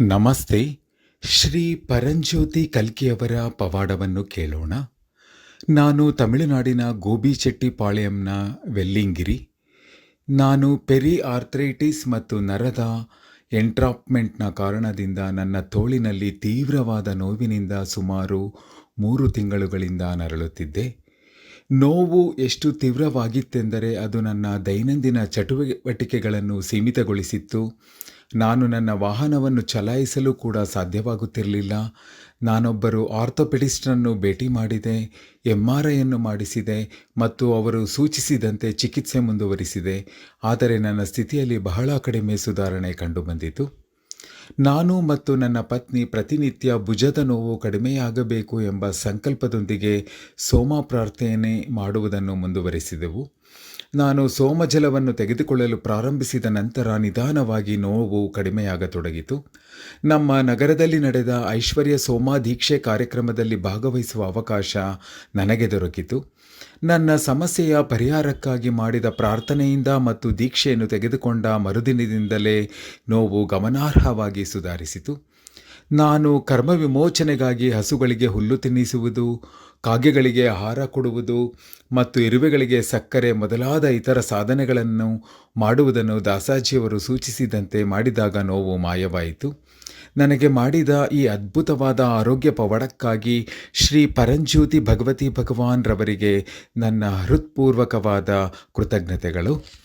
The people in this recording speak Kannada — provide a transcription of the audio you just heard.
ನಮಸ್ತೆ. ಶ್ರೀ ಪರಂಜ್ಯೋತಿ ಕಲ್ಕಿಯವರ ಪವಾಡವನ್ನು ಕೇಳೋಣ. ನಾನು ತಮಿಳುನಾಡಿನ ಗೋಬಿಚೆಟ್ಟಿಪಾಳ್ಯಂನ ವೆಲ್ಲಿಂಗಿರಿ. ನಾನು ಪೆರಿ ಆರ್ಥ್ರೈಟಿಸ್ ಮತ್ತು ನರದ ಎಂಟ್ರಾಪ್ಮೆಂಟ್ನ ಕಾರಣದಿಂದ ನನ್ನ ತೋಳಿನಲ್ಲಿ ತೀವ್ರವಾದ ನೋವಿನಿಂದ ಸುಮಾರು ಮೂರು ತಿಂಗಳುಗಳಿಂದ ನರಳುತ್ತಿದ್ದೆ. ನೋವು ಎಷ್ಟು ತೀವ್ರವಾಗಿತ್ತೆಂದರೆ ಅದು ನನ್ನ ದೈನಂದಿನ ಚಟುವಟಿಕೆಗಳನ್ನು ಸೀಮಿತಗೊಳಿಸಿತ್ತು. ನಾನು ನನ್ನ ವಾಹನವನ್ನು ಚಲಾಯಿಸಲು ಕೂಡ ಸಾಧ್ಯವಾಗುತ್ತಿರಲಿಲ್ಲ. ನಾನೊಬ್ಬರು ಆರ್ಥೋಪೆಡಿಸ್ಟನ್ನು ಭೇಟಿ ಮಾಡಿದೆ ಎಂ ಆರ್ ಐಯನ್ನು ಮಾಡಿಸಿದೆ ಮತ್ತು ಅವರು ಸೂಚಿಸಿದಂತೆ ಚಿಕಿತ್ಸೆ ಮುಂದುವರಿಸಿದೆ. ಆದರೆ ನನ್ನ ಸ್ಥಿತಿಯಲ್ಲಿ ಬಹಳ ಕಡಿಮೆ ಸುಧಾರಣೆ ಕಂಡುಬಂದಿತು. ನಾನು ಮತ್ತು ನನ್ನ ಪತ್ನಿ ಪ್ರತಿನಿತ್ಯ ಭುಜದ ನೋವು ಕಡಿಮೆಯಾಗಬೇಕು ಎಂಬ ಸಂಕಲ್ಪದೊಂದಿಗೆ ಸೋಮ ಪ್ರಾರ್ಥನೆ ಮಾಡುವುದನ್ನು ಮುಂದುವರಿಸಿದೆವು. ನಾನು ಸೋಮಜಲವನ್ನು ತೆಗೆದುಕೊಳ್ಳಲು ಪ್ರಾರಂಭಿಸಿದ ನಂತರ ನಿಧಾನವಾಗಿ ನೋವು ಕಡಿಮೆಯಾಗತೊಡಗಿತು. ನಮ್ಮ ನಗರದಲ್ಲಿ ನಡೆದ ಐಶ್ವರ್ಯ ಸೋಮಾ ದೀಕ್ಷೆ ಕಾರ್ಯಕ್ರಮದಲ್ಲಿ ಭಾಗವಹಿಸುವ ಅವಕಾಶ ನನಗೆ ದೊರಕಿತು. ನನ್ನ ಸಮಸ್ಯೆಯ ಪರಿಹಾರಕ್ಕಾಗಿ ಮಾಡಿದ ಪ್ರಾರ್ಥನೆಯಿಂದ ಮತ್ತು ದೀಕ್ಷೆಯನ್ನು ತೆಗೆದುಕೊಂಡ ಮರುದಿನದಿಂದಲೇ ನೋವು ಗಮನಾರ್ಹವಾಗಿ ಸುಧಾರಿಸಿತು. ನಾನು ಕರ್ಮ ವಿಮೋಚನೆಗಾಗಿ ಹಸುಗಳಿಗೆ ಹುಲ್ಲು ತಿನ್ನಿಸುವುದು ಕಾಗೆಗಳಿಗೆ ಆಹಾರ ಕೊಡುವುದು ಮತ್ತು ಇರುವೆಗಳಿಗೆ ಸಕ್ಕರೆ ಮೊದಲಾದ ಇತರ ಸಾಧನೆಗಳನ್ನು ಮಾಡುವುದನ್ನು ದಾಸಾಜಿಯವರು ಸೂಚಿಸಿದಂತೆ ಮಾಡಿದಾಗ ನೋವು ಮಾಯವಾಯಿತು. ನನಗೆ ಮಾಡಿದ ಈ ಅದ್ಭುತವಾದ ಆರೋಗ್ಯ ಪವಾಡಕ್ಕಾಗಿ ಶ್ರೀ ಪರಂಜ್ಯೋತಿ ಭಗವತಿ ಭಗವಾನ್ ರವರಿಗೆ ನನ್ನ ಹೃತ್ಪೂರ್ವಕವಾದ ಕೃತಜ್ಞತೆಗಳು.